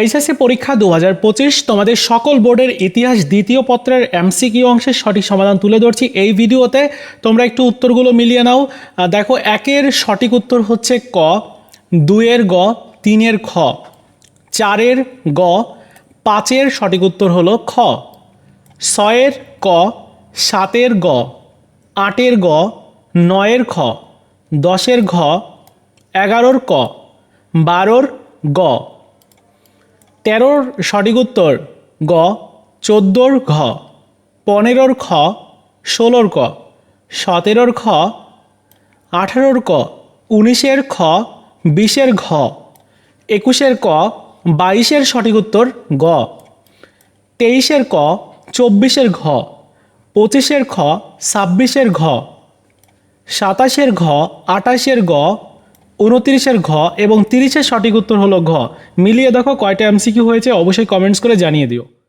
HSC পরীক্ষা দু হাজার পঁচিশ। তোমাদের সকল বোর্ডের ইতিহাস দ্বিতীয় পত্রের এমসিকিউ অংশের সঠিক সমাধান তুলে ধরছি। এই ভিডিওতে তোমরা একটু উত্তরগুলো মিলিয়ে নাও। দেখো, একের সঠিক উত্তর হচ্ছে ক, দুইয়ের গ, তিনের খ, চারের গ, পাঁচের সঠিক উত্তর হলো খ, ছয়ের ক, সাতের গ, আটের গ, নয়ের খ, দশের ঘ, এগারোর ক, বারোর গ। তেরোর সঠিক উত্তর গ, চোদ্দোর ঘ, পনেরোর খ, ষোলোর ক, সতেরোর খ, আঠারোর ক, উনিশের খ, বিশের ঘ, একুশের ক, বাইশের সঠিক উত্তর গ, তেইশের ক, চব্বিশের ঘ, পঁচিশের খ, ছাব্বিশের ঘ, সাতাশের ঘ আটাশের গ উনত্রিশের ঘ এবং তিরিশের সঠিক উত্তর হলো ঘ। মিলিয়ে দেখো কয়টা এমসিকিউ হয়েছে, অবশ্যই কমেন্টস করে জানিয়ে দিও।